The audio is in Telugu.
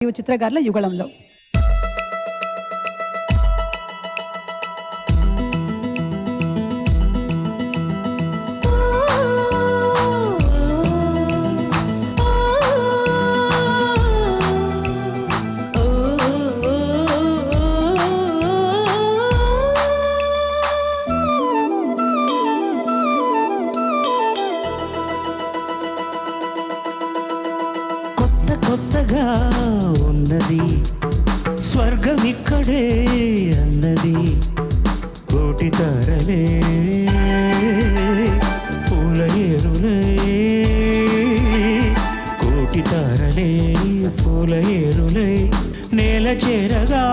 మరియు చిత్రకారుల యుగళంలో. కొత్తగా ఉన్నది. స్వర్గం ఇక్కడే అన్నది. కోటి తారలే పూల ఏరులే కోటి తారలే పూల ఏరులై నేల చేరగా